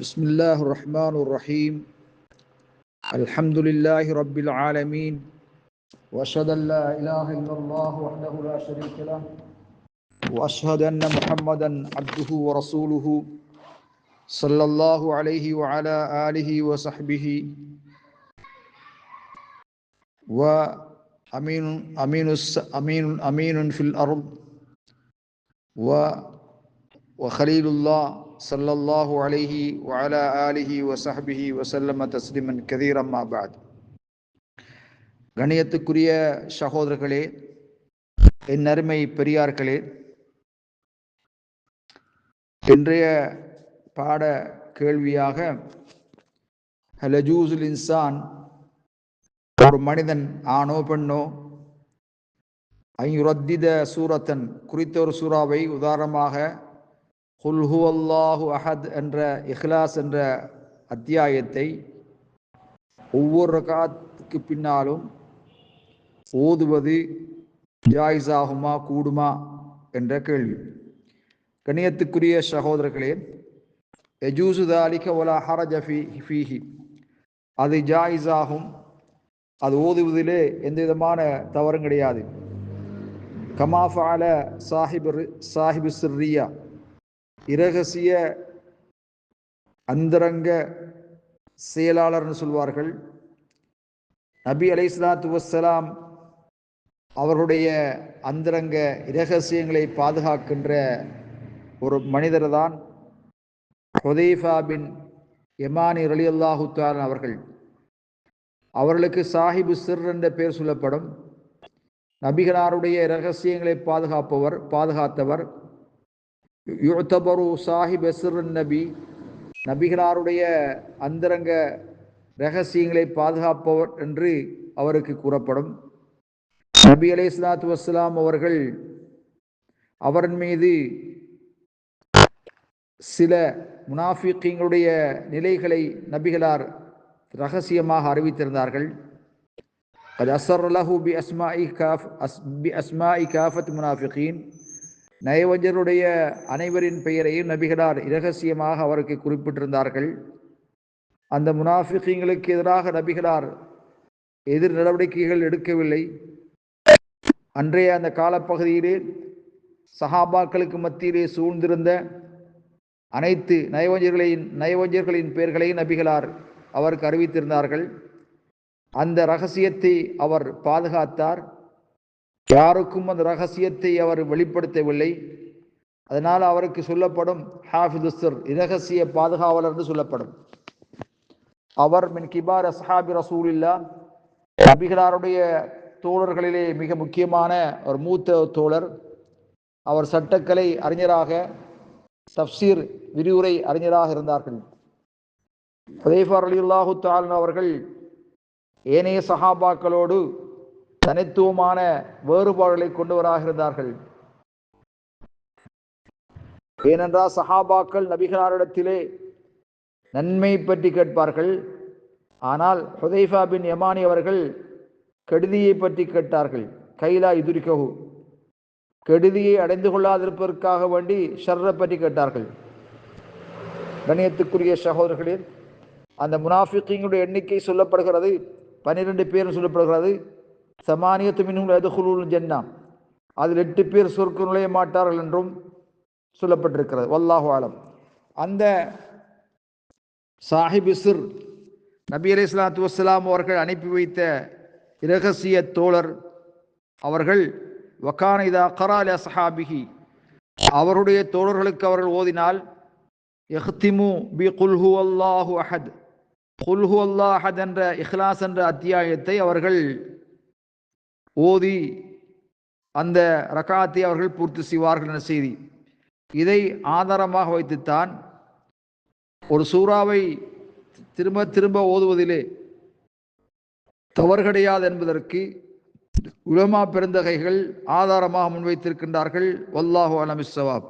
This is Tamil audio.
بسم الله الرحمن الرحيم الحمد لله رب العالمين واشهد ان لا اله الا الله وحده لا شريك له واشهد ان محمدا عبده ورسوله صلى الله عليه وعلى اله وصحبه وامين امين امين امين في الأرض و وخليل الله صلى الله عليه وعلى آله وصحبه وسلم تسليما كثيرا ما بعد கணியத்துக்குரிய சகோதரர்களே என் அருமை பெரியார்களே இன்றைய பாட கேள்வியாக ஹலஜூசுல் இன்சான் ஒரு மனிதன் ஆணோ பெண்ணோ ஐயுரத்தித சூரத்தன் குறித்த ஒரு சூறாவை உதாரணமாக ஹுல்ஹு அல்லாஹு அஹத் என்ற இஹ்லாஸ் என்ற அத்தியாயத்தை ஒவ்வொரு ரகாத்துக்கு பின்னாலும் ஓதுவது ஜாயிஸாகுமா கூடுமா என்ற கேள்வி. கணியத்துக்குரிய சகோதரர்களே எஜூசு தாலிக ஒலா ஹரஜ ஃபீஹி. அது ஜாயிஸாகும். அது ஓதுவதிலே எந்த விதமான தவறும் கிடையாது. கமாஃபால சாஹிப் சாஹிபு சிர்ரியா. இரகசிய அந்தரங்க செயலாளர்னு சொல்வார்கள். நபி அலை சலாத்து வசலாம் அவர்களுடைய அந்தரங்க இரகசியங்களை பாதுகாக்கின்ற ஒரு மனிதர் தான் ஹொதீஃபா பின் எமானி அலி அல்லாஹுத்தான் அவர்கள். அவர்களுக்கு சாஹிபு சிர் என்ற பெயர் சொல்லப்படும். நபிகளாருடைய இரகசியங்களை பாதுகாப்பவர் பாதுகாத்தவர். யுத்தபரு சாஹிப் எஸ்ர் நபி நபிகளாருடைய அந்தரங்க ரகசியங்களை பாதுகாப்பவர் என்று அவருக்கு கூறப்படும். நபி அலை சலாத்து வஸ்லாம் அவர்கள் அவரின் மீது சில முனாஃபிக்கிங்களுடைய நிலைகளை நபிகளார் ரகசியமாக அறிவித்திருந்தார்கள். அது அசர் லஹு பி அஸ்மாஇ காஃப் அஸ் பி அஸ்மாஇ காஃபத் முனாஃபிகின் நயவஞ்சருடைய அனைவரின் பெயரையும் நபிகளார் இரகசியமாக அவருக்கு குறிப்பிட்டிருந்தார்கள். அந்த முனாஃபிகளுக்கு எதிராக நபிகளார் எதிர் நடவடிக்கைகள் எடுக்கவில்லை. அன்றைய அந்த காலப்பகுதியிலே சஹாபாக்களுக்கு மத்தியிலே சூழ்ந்திருந்த அனைத்து நயவஞ்சர்களின் நயவஞ்சர்களின் பெயர்களையும் நபிகளார் அவருக்கு அறிவித்திருந்தார்கள். அந்த ரகசியத்தை அவர் பாதுகாத்தார். யாருக்கும் அந்த ரகசியத்தை அவர் வெளிப்படுத்தவில்லை. அதனால் அவருக்கு சொல்லப்படும் ஹாஃபிதுஸ்ர் இரகசிய பாதுகாவலர் என்று சொல்லப்படும். அவர் மின் கிபார் அஸ்ஹாபி ரசூலில்லா நபிகளாருடைய தோழர்களிலே மிக முக்கியமான ஒரு மூத்த தோழர். அவர் சட்டக்கலை அறிஞராக தப்சீர் விரிவுரை அறிஞராக இருந்தார்கள். ஹதீஃபர் அலி அல்லாஹு தாலன் அவர்கள் ஏனைய சஹாபாக்களோடு தனித்துவமான வேறுபாடுகளை கொண்டவராக இருந்தார்கள். ஏனென்றால் சஹாபாக்கள் நபிகளாரிடத்திலே நன்மை பற்றி கேட்பார்கள். ஆனால் ஹுதைஃபா பின் யமானி அவர்கள் கெடுதியை பற்றி கேட்டார்கள். கைலா இதுரிகஹு. கெடுதியை அடைந்து கொள்ளாதிருப்பதற்காக வேண்டி ஷர்ரை பற்றி கேட்டார்கள். கணியத்துக்குரிய சகோதரர்களில் அந்த முனாஃபிக்கிங்களுடைய எண்ணிக்கை சொல்லப்படுகிறது. பன்னிரெண்டு பேரும் சொல்லப்படுகிறது. சமானியத்து மின்னும் எதுகுலூல் ஜென்னா. அதில் எட்டு பேர் சொர்க்கு நுழைய மாட்டார்கள் என்றும் சொல்லப்பட்டிருக்கிறது. வல்லாஹு ஆலம். அந்த சாஹிப் இசுர் நபி அலி இஸ்லாத்து வஸ்லாம் அவர்கள் அனுப்பி வைத்த இரகசிய தோழர் அவர்கள் வக்கான இதா கரால் அசஹாபிஹி அவருடைய தோழர்களுக்கு அவர்கள் ஓதினால் எஹ்திமு பி குல்ஹு அல்லாஹு அஹத். குல்ஹு அல்லாஹ் அஹத் என்ற இஹ்லாஸ் என்ற அத்தியாயத்தை அவர்கள் ஓதி அந்த ரகாத்தை அவர்கள் பூர்த்தி செய்வார்கள் என்ற செய்தி. இதை ஆதாரமாக வைத்துத்தான் ஒரு சூறாவை திரும்ப திரும்ப ஓதுவதிலே தவறு கிடையாது என்பதற்கு உலமா பெருந்தகைகள் ஆதாரமாக முன்வைத்திருக்கின்றார்கள். வல்லாஹு அலமிஸ்வாப்